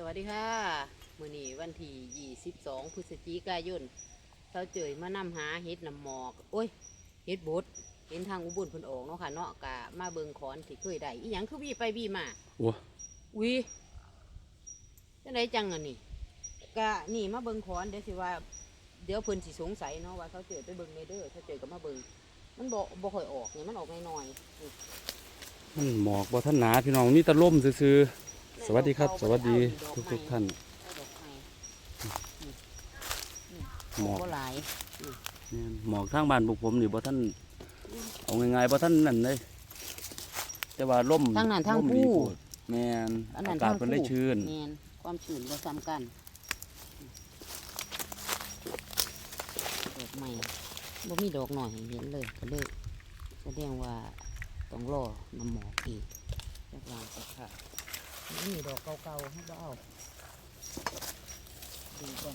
สวัสดีค่ะมื้อนี้วันที่22พฤศจิกายนเราเจยมานำหาเห็ดน้ำหมอกโอ้ยเห็ดบดเห็นทางอุบลเพิ่นออกเนาะค่ะเนาะกะมาเบิ่งขอนที่เคยได้อีหยังคือวีไปวีมาโอ้อุ้ยจังไดจังอันนี้กะนี่มาเบิ่งขอนเดี๋ยวสิว่า เดี๋ยวเพิ่นสิสงสัยเนาะว่าเขาเจอไปเบิ่งในเด้อเขาเจอก็มาเบิ่งมันบ่บ่ค่อยออกนี่มันออกน้อยๆนี่มันหมอกบ่ท่านหนาพี่น้องมีแตะล่มซื่อๆ สวัสดีครับ สวัสดีทุกทุกๆท่านเอาดอกไม้หมอกบ่หลายแม่นหมอกทางบ้านพวกผมนี่บ่ท่านเอาง่ายๆบ่ท่านนั่นเลยแต่ว่าล่มทางนั้นทางล่มดีผู้ โพดแม่นอันนั้อานกาศทางเพิ่นเลยผู้ชื้น แมนความชื้นบ่ซ้ำกันดอกใหม่บ่มีดอกหน่อยให้เห็นเลยก็เลยแสดงว่าต้องรอน้ำหมอกอีกจักวางสักค่ะ นี่ดอกเก่าๆให้เอาดูก่อน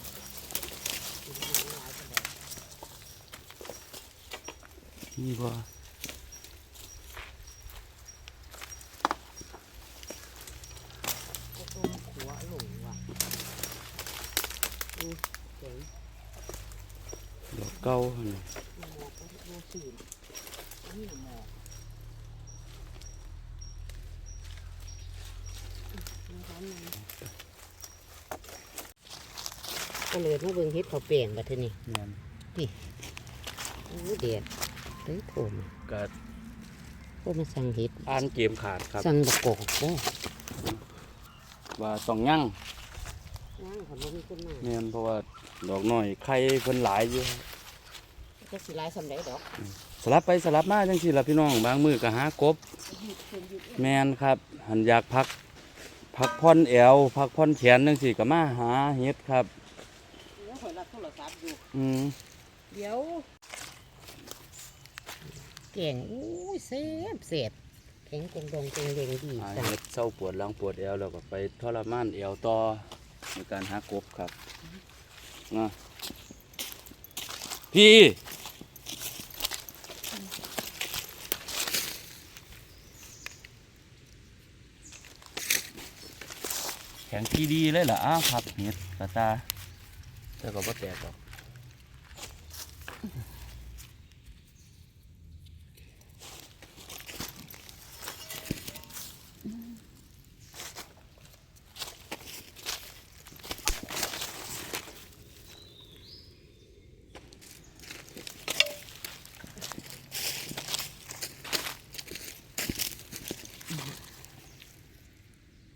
ดูมันหลายปานใดนี่บ่ก็ต้มขัวหลงว่ะอือเจ๋งดอกเก่าหนน่ะน้ำหมอกก็ดูชื้นนี่น้ำหมอกอืมน้ำ หอมหน่อยก็เลยมาเบิ่งเฮ็ดข้าวแป้งบัดเทอนี่แม่นโอ้เด็ดเฮ้ยโถมก็ก็มาสั่งเฮ็ดอ่านเกมขาดครับ สั่งบักกอกโอ้ว่าต้องยั่งย่างคนบ่มีคนมาแม่นเพราะว่าดอกน้อยไข่เพิ่นหลายอยู่ก็สิหลายสำได้ดอกสลับไปสลับมาจังซี่ล่ะพี่น้องบางมื้อก็หากบหยุดเพิ่นหยุดแมนครับ หันอยากพัก พักผ่อนแอวพักผ่อนแขนจังสี่ก็มาหาเฮ็ดครับแล้วข่อยรับโทรศัพท์อยู่อืมเดี๋ยวแก่งอู้ยแซ่บแซ่บแข็งกงดองกงเดงดีหาจังเฮ็ดเศร้าปวดหลังปวดแอวแล้วก็ไปทรมานแอวต่อในการหากบครับนะพี่ ข็งที่ดีเลยล่ะอ้าวครับเฮ็ดกระตาแต่ก็บ่แตกหรอก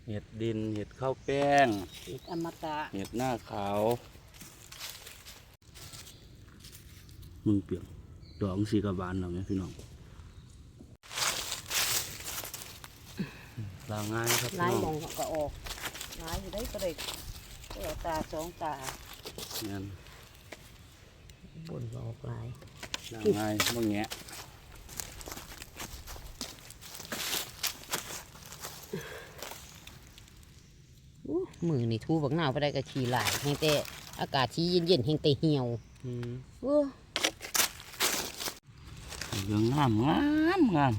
เห็ดดินเห็ด ข้าวแป้งติดอมตะเห็ดหน้าขาว มึงเปียกดอกสีกระบาลเราไหมพี่น้องลางง่ายครับลายพี่มน้อองงก็ออกลายอยู่ได้ก็ได้ก็ได้ตาสองตาเนี่ยบนก็ออกลาย ลางง่ายมื่งแงะ มือนี่ทูบักหนาวไปได้ก็ขี่หลายแห้งแต่อากาศที่เย็นๆแห้งแต่เหี่ยวอืมเว้อเหลืองงามงามงาม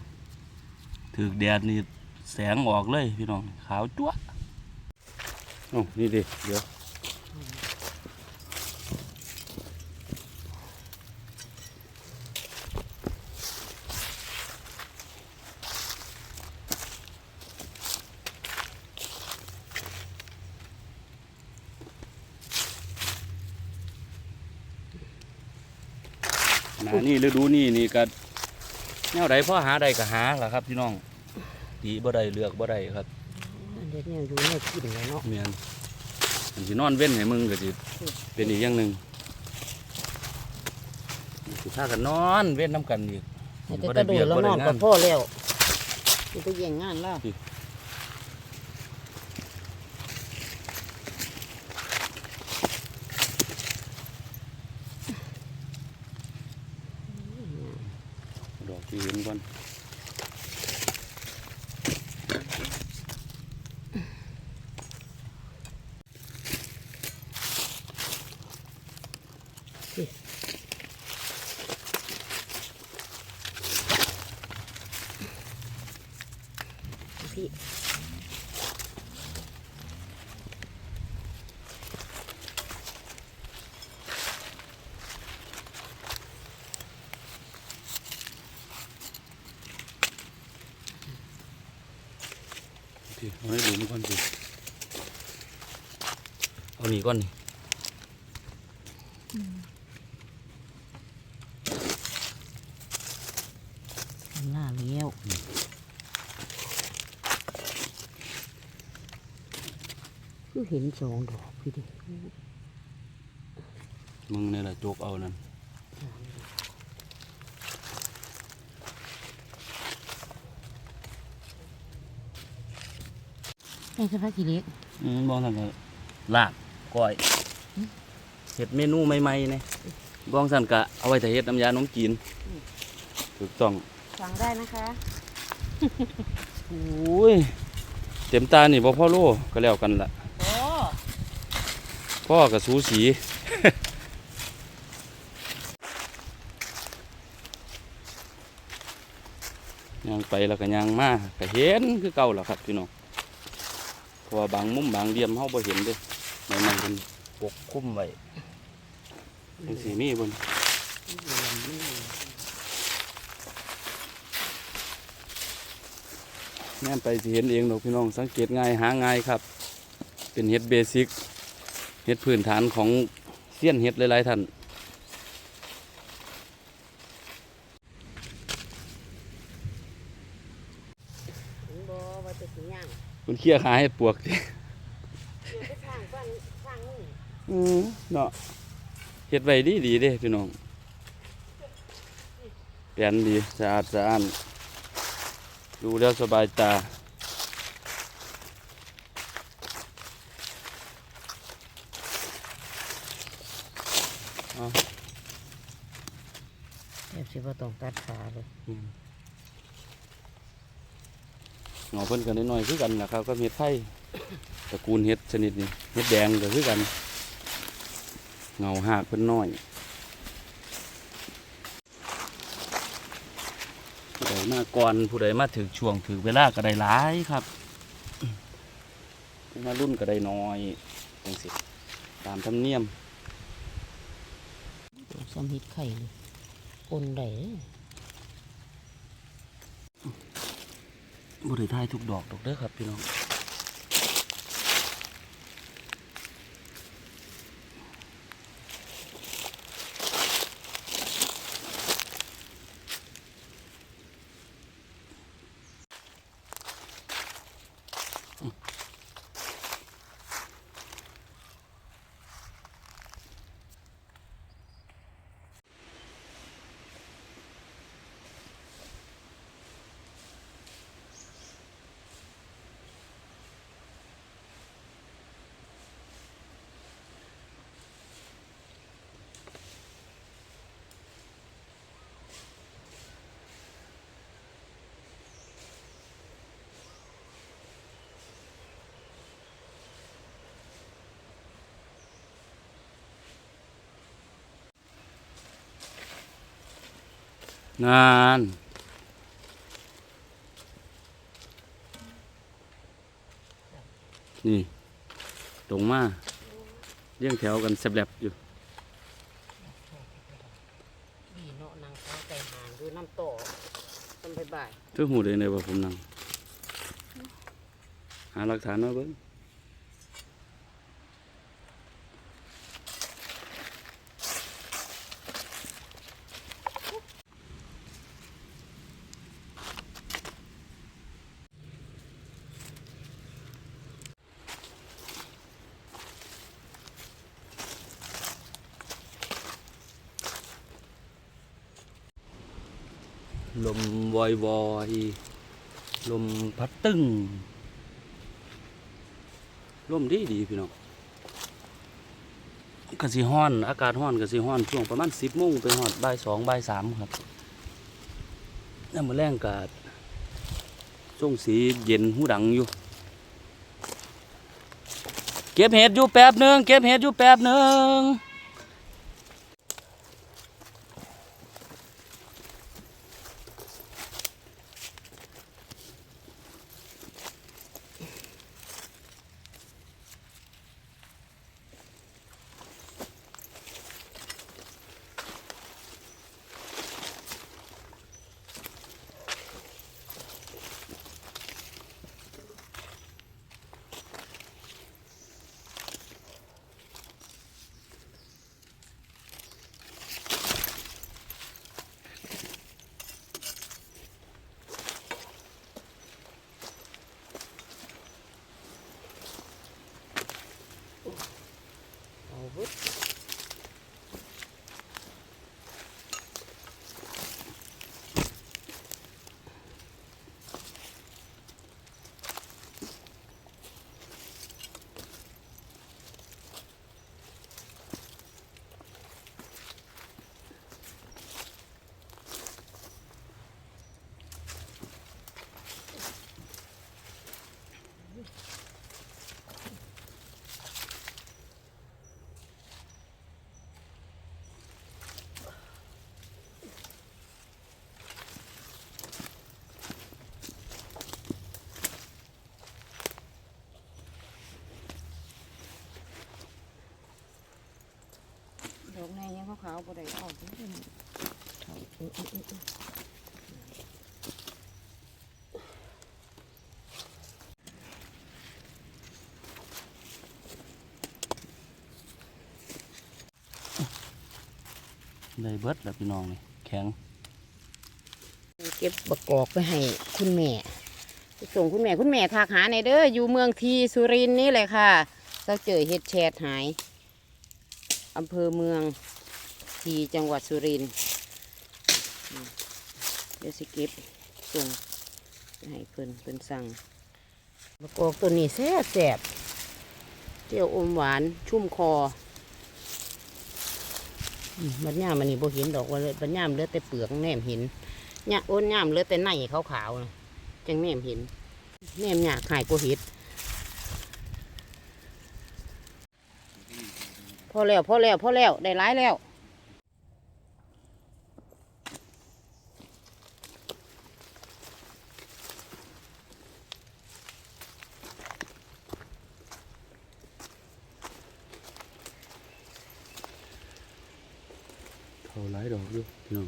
ถือแดดนี่แสงออกเลยพี่น้องขาวจั๊วะโอ้นี่ดิเดี๋ยว นานี่ฤดูนี่นี่ก็แนวใดพ่อหาใดก็หาล่ะครับ พี่น้องตีบ่ได้เลือกบ่ได้ครับอันเด็ดเนี่ยอยู่เนี่ยกินเลยเนาะเมียนอันสินอนเว้นให้มึงก็สิเป็นอีกอย่างหนึ่งสิพากันนอนเว้นน้ำกันอีกให้แต่กระโดดแล้วนอนกับพ่อแล้วมันก็แย่งงานแล้ว ธิเอาให้หลุมก่อนสิเอาหนีก่อนนี่หน้าเลี้ยว คือเห็นสองดอกพี่ดิมึงนี่แหละโจกเอานั่นนี่คือพระกิเลสอืมบองสั่นก็ลาบก้อยเฮ็ดเมนูใหม่ๆเนี่ยบองสั่นก็เอาไว้แต่เฮ็ดน้ำยาขนมจีนถูกต้องสั่งได้นะคะโอ้ยเต็มตานี่บ่พ่อโลก็แล้วกันละโอ้ พ่อกับสูสีย่างไปแล้วก็ย่างมาก็เห็นคือเก่าแล้วครับพี่น้องเพราะว่าบางมุมบางเหลี่ยมเฮาบ่เห็นเด้ในมันเป็นปกคลุมไว้จังสีมีเบนแม่ไปสิเห็นเองดอกพี่น้องสังเกตง่ายหาง่ายครับ เป็นเฮ็ดเบสิก เฮ็ดพื้นฐานของเสี้ยนเฮ็ดหลายๆท่านถึงบอว่าจะสิย่างคุณเคี่ยขาให้ปวกดิอยู่ไปทางฟังฟังนี่อืมเนาะเฮ็ดไว้ดีดีๆเด้พี่น้องเปลี่ยนดีสะอาดสะอ้านดูแล้วสบายตา สิบ่ต้องตัดขาเลยเงาเพิ่นกันน้อยๆคือกันนะครับก็เฮ็ดไผ่ตระกูลเฮ็ดชนิดนี้เฮ็ดแดงก็คือกันเงาหากเพิ่นน้อยผู้ใดมาก่อนผู้ใดมาถึงช่วงถึงเวลาก็ได้หลายครับผู้มารุ่นก็ได้น้อยจังสิตามธรรมเนียมซ้ำเฮ็ดไข่เลย ปนได้บ่ไทายทุกดอกดอกเด้อครับพี่น้อง งานนี่ตรงมาเรียงแถวกันแสบแลบอยู่ดีเนาะนางฟ้าใจหางดูน้ำต่อตำบ่ายเธอหูได้เลยว่าผมนั่งหาหลักฐานมาเบิ่ง ลมวอยวอยลมพัดตึงลมดีดีพี่น้องกสิฮ้อน อากาศฮ้อนกสิฮ้อน ช่วงประมาณสิบโมงไปฮอดบ่ายสองบ่ายสามครับแล้วมาแรงกาดช่วงสีเย็นหูดังอยู่ เก็บเห็ดอยู่แป๊บหนึ่งเก็บเห็ดอยู่แป๊บหนึ่ง กในยังขาวๆบ่ได้เอาเด้อเอาเออเออเออเออได้เบิดแล้วพี่น้องนี่แข็ง เก็บบักกอกไปให้คุณแม่ไปส่งคุณแม่คุณแม่ทักหาในอยเด้ออยู่เมืองทีสุรินทร์นี่เลยค่ะเราเจอเห็ดแชดหาย อำเภอเมืองทีจังหวัดสุรินทร์เดี๋ยวสิเก็บส่งให้เพิ่นเพิ่นสั่งบักอกตัวนี้แซ่บแซ่บเปรี้ยวอมหวานชุ่มคอมบัดย่ามันนี่บเห็นดอกว่าเลยบัดย่ามเลือแต่เปลือกแนมเห็นเนี่ยโอ้นย่ามเลือแต่ในขาวๆนะจังแนมเห็นแนมหยากหายกเห็ด พอแล้วพอแล้วพอแล้วได้ร้ายแล้วเขาหลายดอกด้วยพี่น้อง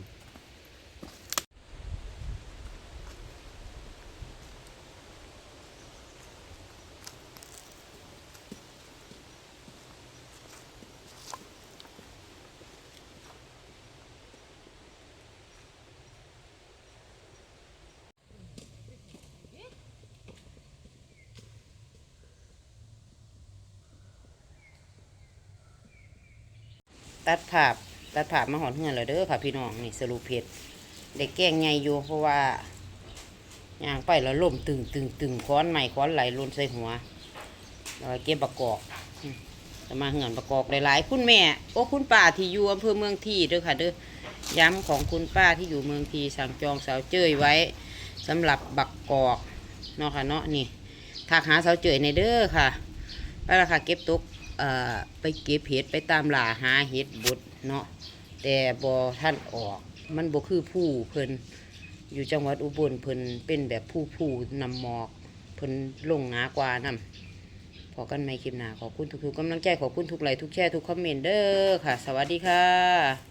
ตัดภาตัดภามาหอนเฮือนแล้วเด้อค่ะพี่น้องนี่สรุปเพชรเด็กแก้งไงอยู่เพราะว่าย่างไปแล้วล่มตึงตึงตึงค้อนใหม่ค้อนไหลล่นใส่หัวแล้วเก็บประกอบจะมาเหือนประกอบหลายๆ คุณแม่ โอ้คุณป้าที่อยู่อำเภอเมืองทีเด้อค่ะเด้อย้ำของคุณป้าที่อยู่เมืองทีสั่งจองเสาเจ้ยไว้สำหรับบักกอกเนาะค่ะเนาะนี่ทักหาเสาเจ้ยในเด้อค่ะไปละค่ะเก็บตก เอ่อไปเก็บเห็ดไปตามหล่าหาเห็ดบดเนาะแต่บอท่านออก มันบ่คือผู้เพิ่นอยู่จังหวัดอุบลเพิ่นเป็นแบบผู้ผู้นำหมอกเพิ่นลงหนากว่านำพอกันไม่คลิปหนาขอบคุณทุกๆกำลังใจขอบคุณทุกไลค์ทุกแชร์ทุกคอมเมนต์เด้อค่ะ สวัสดีค่ะ